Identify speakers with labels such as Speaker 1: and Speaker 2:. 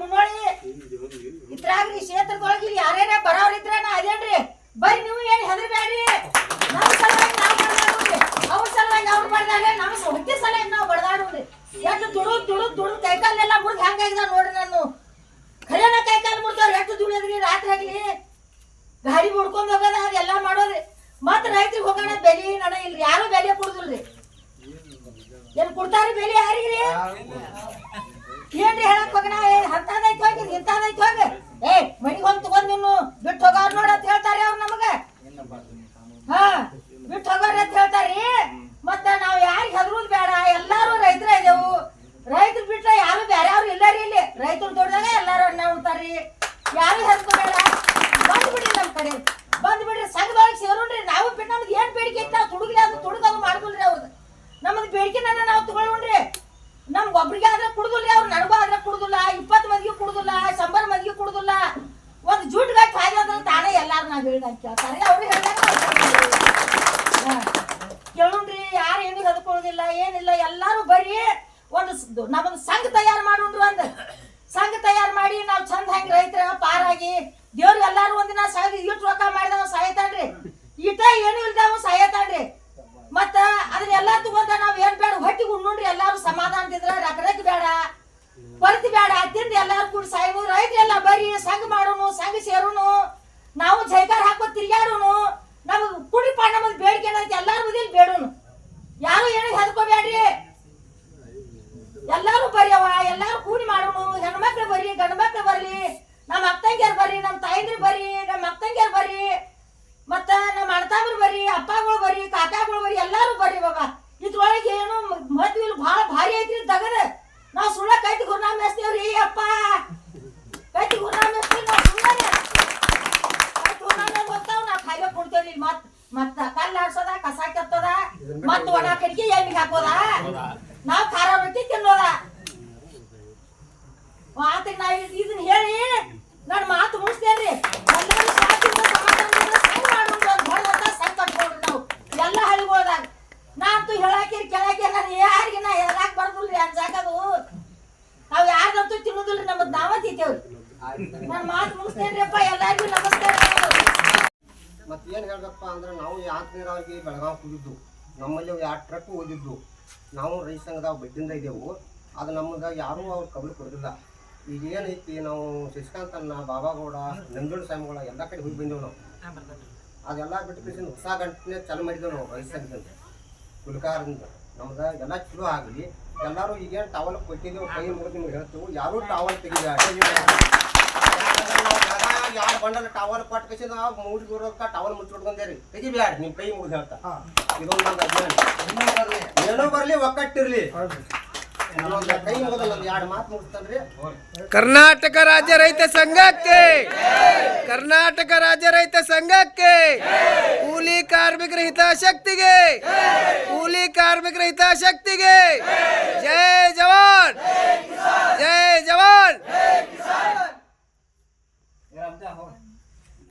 Speaker 1: ಮುನ್ನೋಳಿ ಇದ್ರಾಗ್ರಿ ಕ್ಷೇತ್ರದೊಳಗೆ ಇಲ್ಲಿ ಯಾರ್ಯಾರ ಬರೋರ್ ಇದ್ರನ ಅದೇನ್ರಿ? ಬರ್ರಿ ನೀವು ಏನು ಹೆದರ್ಬೇಡ್ರಿ ನಮ್ಮ ಸಲುವಾಗಿ ನಾವು ಬಡ್ದಾಡೋಣ್ರಿ ಅವ್ರ ಸಲುವಾಗಿ ಅವ್ರು ಬಡ್ದಾಡ್ರಿ ನಮ್ಮ ಹೊಟ್ಟೆ ಸಲುವಾಗಿ ನಾವು ಬಡ್ದಾಡೋಣ್ರಿ ಎಷ್ಟು ದುಡುದ್ ತುಳು ದುಡುದ್ ಕೈಕಾಲೆಲ್ಲ ಮುರಿದ್ ಹೆಂಗಾಗಿದ ನೋಡ್ರಿ ನಾನು. ಖರೇನ ಕೈಕಾಲು ಮುರಿದವ್ರು ಎಷ್ಟು ದುಡಿಯೋದ್ರಿ ರಾತ್ರಿ ಆಗ್ಲಿ? ಗಾಡಿ ಮುಡ್ಕೊಂಡ್ ಹೋಗೋದ, ಅದೆಲ್ಲ ಮಾಡೋದ್ರಿ. ಮತ್ತೆ ರೈತರಿಗೆ ಹೋಗೋಣ ಬೆಲೆ ನಡ ಇಲ್ರಿ? ಯಾರು ಬೆಲೆ ಕೊಡುದಿಲ್ರಿ? ಏನ್ ಕೊಡ್ತಾರಿ ಬೆಲೆ ಯಾರಿಗ್ರಿ? ಏನ್ರಿ ಹೇಳಕ್ ಹೋಗಣ? ಹಂತದೈತ್ ಹೋಗಿ. ಏ ಮನಿಗ್ ಒಂದ್ ತಗೊಂಡ್ ನೀನು ಬಿಟ್ಟು ಹೋಗೋರ್ ನೋಡ ಅಂತ ಹೇಳ್ತಾರೆ ಅವ್ರು ನಮಗ. ಹಾ ಬಿಟ್ಟು ಹೋಗೋರ್ ಅಂತ ಹೇಳ್ತಾರಿ. ಮತ್ತ ನಾವ್ ಯಾರಿಗೆ ಹೆದರುದ್ ಬೇಡ, ಎಲ್ಲಾರು ರೈತರ ಇದೇವು. ರೈತರು ಬಿಟ್ರೆ ಯಾರು ಬೇರೆ ಅವ್ರು ಇಲ್ಲ ರೀ ಇಲ್ಲಿ. ರೈತರು ದೊಡ್ಡದಾಗ ಎಲ್ಲಾರು ಅನ್ನ ಉಣ್ತಾರಿ ಯಾರು ಹೆದರ್ಕೋಬೇಡ. ಬೇಡ ಬಿಡ್ರಿ ನಮ್ ಕಡೆ. ಬಂದ್ಬಿಡ್ರಿ ಸಂಘದೊಳಗೆ ಸೇರೋಣ್ರಿ ನಾವು ಬಿಟ್ಟು ನಮ್ದು ಏನ್ ಬೇಡಿಕೆ ಐತೆ, ನಾವು ತುಡುಗ್ಲಿ ಅದು ತುಡುಗದು ಮಾಡ್ಕೊಳ್ರಿ ಅವ್ರದ್ದು ನಮ್ಮದು ಬೇಡಿಕೆನ ನಾವು ತಗೊಳ್ಳೋಣ್ರಿ ನಮ್ಗೆ ಒಬ್ರಿಗೆ ಆದ್ರೆ ಕುಡುದಿಲ್ಲ ಅವ್ರು, ನನಗೂ ಆದ್ರೆ ಕುಡುದಿಲ್ಲ. ಮಂದಿಗೆ ಕುಡುದಿಲ್ಲ ಸಂಬರ್ ಮಜ್ಗಿ ಕುಡುದಿಲ್ಲ. ಒಂದು ಜೂಟ್ ಗಾಟ್ ಹಾಗಾದ್ರೆ ತಾನೇ ಎಲ್ಲಾರು ನಾವು ಹೇಳ್ದಂಗೆ ಕೇಳ್ತಾರೆ. ಅವ್ರಿಗೆ ಹೇಳ್ದಂಗೆ ಯಾರು ಏನು ಹದ್ಕೊಳುದಿಲ್ಲ ಏನಿಲ್ಲ, ಎಲ್ಲಾರು ಬರ್ರಿ ಒಂದು ನಮ್ಮ ಸಂಘ ತಯಾರು ಮಾಡೋಣ್ರಿ ಒಂದು ಸಂಘ ತಯಾರು ಮಾಡಿ ನಾವು ಚಂದ ಹೆಂಗ್ ರೈತರ ಪಾರಾಗಿ ದೇವ್ರು ಎಲ್ಲಾರು ಒಂದಿನ ಸಾಯ್ದು ಇಟ್ಟು ರೊಕ್ಕ ಮಾಡಿದವ ಸಾಯ್ತಾನ್ರಿ ಇಟ ಏನು ಇಲ್ದವ ಸಾಯತಾನ್ರಿ ಮತ್ತ ಅದನ್ನೆಲ್ಲ ತಗೊಂಡ ನಾವ್ ಏನ್ ಬೇಡ, ಹೊಟ್ಟಿಗೆ ಉಣ್ಣೋಣ್ರಿ, ಎಲ್ಲಾರು ಸಮಾಧಾನದಿದ್ರ ರಕ್ಕ ಬೇಡ. ಬರ್ತಿ ಬೇಡ. ಅತ್ತಿಂದ ಎಲ್ಲಾರು ಕೂಡ ರೈತರು ಎಲ್ಲ ಬರ್ರಿ ಸಂಘ ಮಾಡೋನು, ಸಂಘ ಸೇರೋನು, ನಾವು ಜೈಕಾರ ಹಾಕೋ ತಿರ್ಗ್ಯಾಡೋನು, ನಮಗ್ ಕುಡಿ ಪಾಡ ನಮಗ್ ಬೇಡಿಕೆ ಏನೈತಿ, ಎಲ್ಲಾರು ಬದಿಲ್ ಬೇಡೋನು. ಯಾರು ಏನು ಹೆದ್ಕೋಬೇಡ್ರಿ? ಎಲ್ಲಾರು ಬರೆಯವ, ಎಲ್ಲಾರು ಕೂಡಿ ಮಾಡೋನು. ಹೆಣ್ಮಕ್ಳು ಬರ್ರಿ, ಗಂಡು ಮಕ್ಳು ಬರ್ರಿ ನಮ್ಮ ಅಕ್ಕಂಗ್ಯಾರ ಬರ್ರಿ ನಮ್ಮ ತಾಯಿದ್ರು ಬರ್ರಿ ನಮ್ಮ ಅಕ್ಕಂಗ್ಯಾರ ಬರ್ರಿ, ಮತ್ತ ನಮ್ಮ ಅಣ್ಣತಾಮ್ರು ಬರ್ರಿ, ಅಪ್ಪಗಳು ಬರ್ರಿ, ಕಾಕಾಗಳು ಬರ್ರಿ, ಎಲ್ಲಾರು ಬರ್ರಿ ಬಾಬಾ ಇದ್ರೊಳಗೆ ಏನು ಮದ್ವಿಲ್ ಭಾಳ ಭಾರಿ ಐತ್ರಿ ದಗದ. ಖಾಯ್ಲೆ ಕೊಡ್ತೇವ್ರಿ ಮತ್ ಮತ್ತ ಕಲ್ಲ ಹಾಡ್ಸೋದ ಕಸ ಕೆತ್ತೋದ ಮತ್ತ ಒಣ ಕಡಿಗೆ ಎಣ್ಣಿಗೆ ಹಾಕೋದ? ನಾವ್ ಖಾರ ರೊಟ್ಟಿ ತಿನ್ನೋದ. ಮಾತಿಗೆ ನಾ ಇದ್- ಇದನ್ನ ಹೇಳಿ ನನ್ನ ಮಾತು ಮುಗಿಸ್ತೇನ್ರಿ? ಎಲ್ಲರೂ ಶಾಂತಿಯಿಂದ ಸಮಾಧಾನದಿಂದ ಸಂಘ ಮಾಡೋಣ ಅಂತ ಸಂಘ ನಾವು. ಎಲ್ಲ ನಾ ಅಂತೂ ಹೇಳಾಕಿರಿ ಕೇಳಾಕಿ ನಾನು ಯಾರಿಗೆ ನಾ ಎದ್ರಾಕ್ ಬರ್ದಿಲ್ರಿ ಅನ್ಸಾಕದು ನಾವ್ ಯಾರ್ದಂತೂ ತಿನ್ನೋದಿಲ್ರಿ ನಮ್ಮದ್ ನಾವ ತಿಂತೇವ್ರಿ ನನ್ನ ಮಾತು ಮುಗಿಸ್ತೇನ್ರಿಪ್ಪ ಎಲ್ಲರಿಗೂ ನಮಸ್ಕಾರ.
Speaker 2: ಮತ್ತೆ ಏನು ಹೇಳ್ದಪ್ಪ ಅಂದ್ರೆ ನಾವು ಯಾಕೆ ನೀರಾವರಿಗೆ ಬೆಳಗಾವಿ ಹೋಗಿದ್ದು. ನಮ್ಮಲ್ಲಿ ಎರಡು ಟ್ರಕ್ ಓದಿದ್ದು. ನಾವು ರೈತ ಸಂಘದಾಗ ಬಡ್ಡಿಂದ ಇದ್ದೆವು. ಅದು ನಮ್ಗೆ ಯಾರೂ ಅವ್ರು ಕಬಲು ಕೊಡೋದಿಲ್ಲ. ಈಗ ಏನೈತಿ ನಾವು ಶಶಿಕಾಂತ್ ಅನ್ನ ಬಾಬಾಗೌಡ ನಂಜೋಳ ಸ್ವಾಮಿಗಳ ಎಲ್ಲ ಕಡೆ ಹೋಗಿ ಬಂದೆವು ನಾವು. ಅದೆಲ್ಲ ಬಿಟ್ಟು ಕಳಿಸಿದ ಹೊಸ ಗಂಟನೆ ಚಾಲು ಮಾಡಿದ್ದೆವು ನಾವು ರೈತ ಸಂಘದಿಂದ ಕುಲ್ಕಾರದಿಂದ ನಮ್ದು ಎಲ್ಲ ಚಲೋ ಆಗಲಿ. ಎಲ್ಲರೂ ಈಗೇನು ಟವಲ್ ಕೊಟ್ಟಿದ್ದೆವು ಕೈ ಮುಗಿದು ನಿಮ್ಗೆ ಹೇಳ್ತೇವೆ. ಯಾರೂ ಟವಲ್ ತೆಗಿಬೇಡ. ಯಾರು ಕೊಟ್ಟು ಕಸಿ ನಾವು ಮೂಡಿ ಬರೋದಕ್ಕ ಟವಲ್ ಮುಚ್ಚಿಟ್ಕೊಂಡೇರಿ. ತೆಗಿಬ್ಯಾಡ ನಿಮ್ ಕೈ ಮುಗಿದು ಹೇಳ್ತಾ. ಇದೊಂದು ನಂದು ಅಭಿಯಾನ ಏನೋ ಬರಲಿ ಒಕ್ಕಟ್ಟಿರ್ಲಿ. ಕೈ ಎರಡು ಮಾತು ಮುಗಿಸ್ತೇನ್ರಿ.
Speaker 3: ಕರ್ನಾಟಕ ರಾಜ್ಯ ರೈತ ಸಂಘಕ್ಕೆ ಕರ್ನಾಟಕ ರಾಜ್ಯ ರೈತ ಸಂಘಕ್ಕೆ ಕೂಲಿ ಕಾರ್ಮಿಕರ ಹಿತಾಸಕ್ತಿಗೆ ಕೂಲಿ ಕಾರ್ಮಿಕರ ಹಿತಾಸಕ್ತಿಗೆ